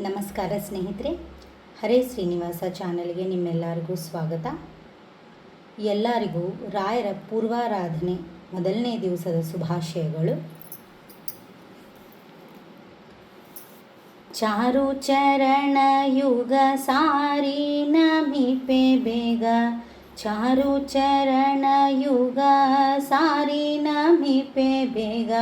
ನಮಸ್ಕಾರ ಸ್ನೇಹಿತರೆ, ಹರೇ ಶ್ರೀನಿವಾಸ ಚಾನಲ್ಗೆ ನಿಮ್ಮೆಲ್ಲರಿಗೂ ಸ್ವಾಗತ. ಎಲ್ಲರಿಗೂ ರಾಯರ ಪೂರ್ವಾರಾಧನೆ ಮೊದಲನೇ ದಿವಸದ ಶುಭಾಶಯಗಳು. ಚಾರು ಚರಣ ಯುಗ ಸಾರಿ ನಮಿಪೆ ಬೇಗ. ಚಾರು ಚರಣ ಯುಗ ಸಾರಿ ನಮಿಪೆ ಬೇಗ.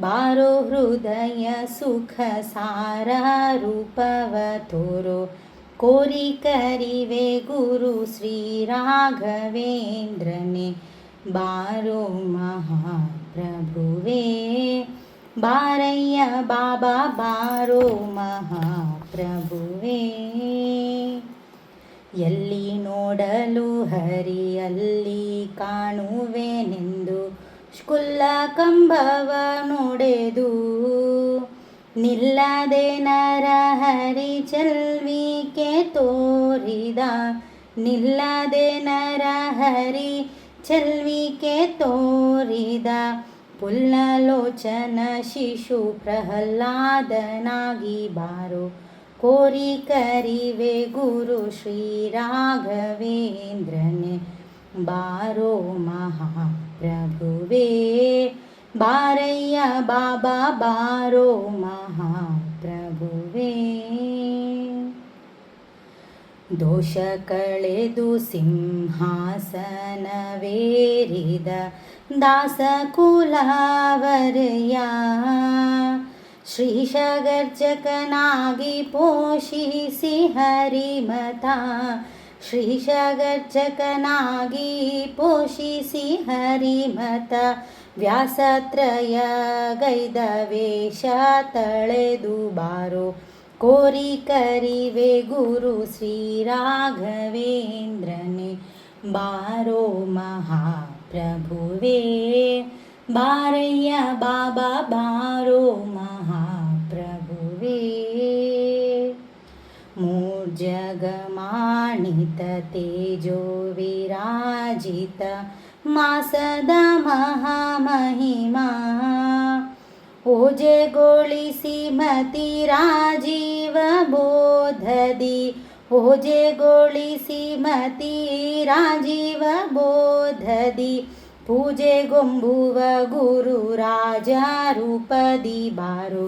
ಬಾರೋ ಹೃದಯ ಸುಖ ಸಾರ ರೂಪವ ತೋರೋ ಕೋರಿ ಕರಿವೆ ಗುರು ಶ್ರೀ ರಾಘವೇಂದ್ರನೇ. ಬಾರೋ ಮಹಾಪ್ರಭುವೇ. ಬಾರಯ್ಯ ಬಾಬಾ, ಬಾರೋ ಮಹಾಪ್ರಭುವೇ. ಎಲ್ಲಿ ನೋಡಲು ಹರಿ ಹರಿಯಲ್ಲಿ ಕಾಣುವೆನೆಂದು ಶುಲ್ಲ ಕಂಬವ ನೋಡೆದು, ನಿಲ್ಲದೆ ನರ ಹರಿ ಚೆಲ್ವಿಕೆ ತೋರಿದ, ನಿಲ್ಲದೆ ನರ ಹರಿ ಚೆಲ್ವಿಕೆ ತೋರಿದ, ಪುಲ್ಲಲೋಚನ ಶಿಶು ಪ್ರಹ್ಲಾದನಾಗಿ ಬಾರು. ಕೋರಿ ಕರಿವೆ ಗುರು ಶ್ರೀ ರಾಘವೇಂದ್ರನೇ, ಬಾರೋ ಮಹಾಪ್ರಭುವೇ ಬಾರಯ್ಯ ಬಾಬಾ ಬಾರೋ ಮಹಾಪ್ರಭುವೇ ದೋಷ ಕಳೆದು ಸಿಂಹಾಸನವೇರಿದ ದಾಸ ಕುಲವರಯ ಶ್ರೀಶಗರ್ಜಕನಾಗಿ ಪೋಷಿಸಿ ಹರಿಮತ ಶ್ರೀಶಗರ್ಜಕನಾಗಿ ಪೋಷಿಸಿ ಹರಿಮತ ವ್ಯಾಸತ್ರಯ ಗೈದ ವೇಷ ತಳೆದು ಬಾರೋ ಕೋರಿ ಕರಿವೆ ಗುರು ಶ್ರೀ ರಾಘವೇಂದ್ರನೇ ಬಾರೋ ಮಹಾಪ್ರಭುವೇ ಬಾರಯ್ಯ ಬಾಬಾ ಬಾರೋ ಮಹಾಪ್ರಭುವೇ तेजो विराजित मा सदा महामहिमा ओजेगोळिसि मतिराजीवबोधदि ओजेगोळिसि मतिराजीवबोधदि पूजेगोम्बुव गुरुराजारूपदि बारु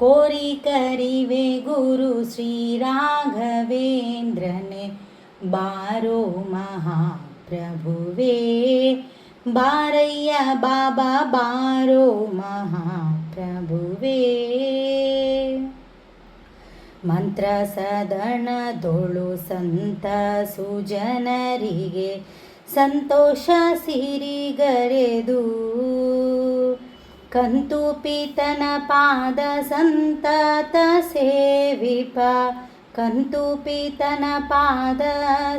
कोरि करिवे गुरु श्रीराघवेन्द्रने ಬಾರು ಮಹಾಪ್ರಭುವೇ, ಬಾರಯ್ಯ ಬಾಬಾ ಬಾರೋ ಮಹಾಪ್ರಭುವೇ. ಮಂತ್ರ ಸದಣದೊಳು ಸಂತ ಸುಜನರಿಗೆ, ಸಂತೋಷ ಸಿರಿಗರೆದು ಕಂತು ಪಿತನ ಪಾದ ಸಂತತ ಸೇವಿಪ ಕಂತು ಪಿತನ ಪಾದ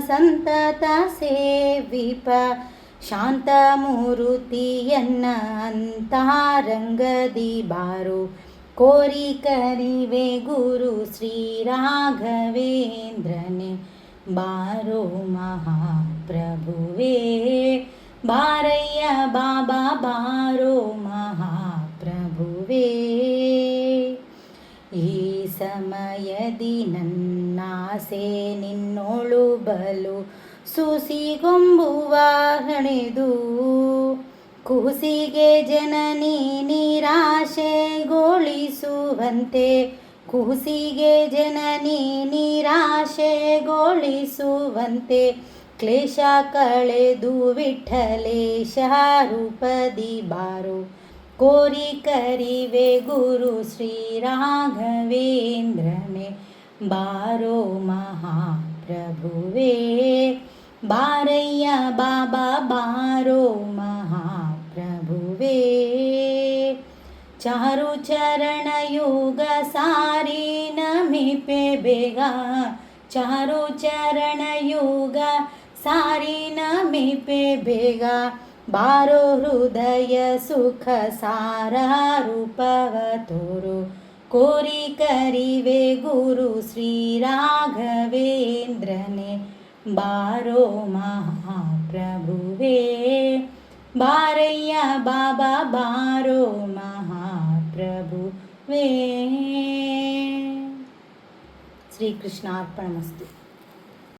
ಸಂತತ ಸೇವಿಪ ಶಾಂತಮೂರುತಿಯನ್ನ ಅಂತಾರಂಗದಿ ಬಾರು ಕೋರಿ ಕರಿವೆ ಗುರು ಶ್ರೀ ರಾಘವೇಂದ್ರನೇ ಬಾರೋ ಮಹಾಪ್ರಭುವೇ ಬಾರಯ್ಯ ಬಾಬಾ ಬಾರೋ ಮಹಾಪ್ರಭುವೇ ಈ ಸಮಯದಿ ನನ್ನಾಸೆ ನಿನ್ನೋಳು ಬಲು ಸುಸಿಗೊಂಬುವ ಹಣೆದು ಕೂಸಿಗೆ ಜನನಿ ನಿರಾಶೆಗೊಳಿಸುವಂತೆ ಕೂಸಿಗೆ ಜನನಿ ನಿರಾಶೆಗೊಳಿಸುವಂತೆ ಕ್ಲೇಶ ಕಳೆದು ವಿಠಲೇಶ ರೂಪದಿ ಬಾರು. कोरि करिवे गुरु श्रीराघवेन्द्र मे बारो महाप्रभुवे बारैया बाबा बारो महाप्रभुवे। चारु चरण युग सारीनमिपे बेगा। चारु चरणग सारी नमिपे बेगा। बारो हृदयसुखसारारूपवतोरु कोरि करिवे गुरु श्रीराघवेन्द्रने। बारो महाप्रभुवे। बारय्य बाबा बारो महाप्रभुवे। श्रीकृष्णार्पणमस्ति।